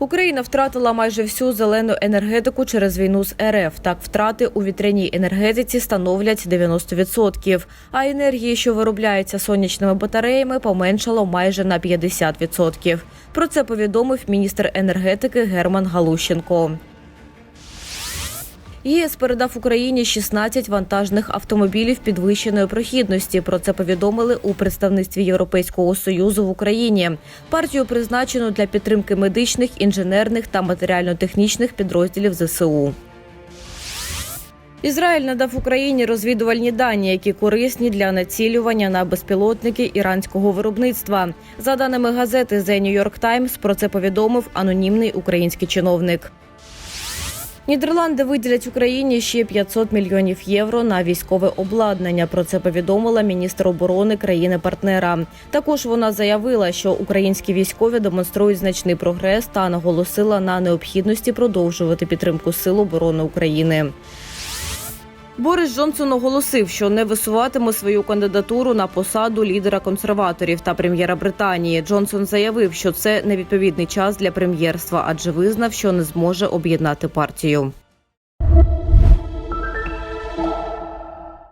Україна втратила майже всю зелену енергетику через війну з РФ. Так, втрати у вітряній енергетиці становлять 90%, а енергії, що виробляється сонячними батареями, поменшало майже на 50%. Про це повідомив міністр енергетики Герман Галущенко. ЄС передав Україні 16 вантажних автомобілів підвищеної прохідності. Про це повідомили у представництві Європейського союзу в Україні. Партію призначено для підтримки медичних, інженерних та матеріально-технічних підрозділів ЗСУ. Ізраїль надав Україні розвідувальні дані, які корисні для націлювання на безпілотники іранського виробництва. За даними газети The New York Times, про це повідомив анонімний український чиновник. Нідерланди виділять Україні ще 500 мільйонів євро на військове обладнання. Про це повідомила міністр оборони країни-партнера. Також вона заявила, що українські військові демонструють значний прогрес та наголосила на необхідності продовжувати підтримку сил оборони України. Борис Джонсон оголосив, що не висуватиме свою кандидатуру на посаду лідера консерваторів та прем'єра Британії. Джонсон заявив, що це невідповідний час для прем'єрства, адже визнав, що не зможе об'єднати партію.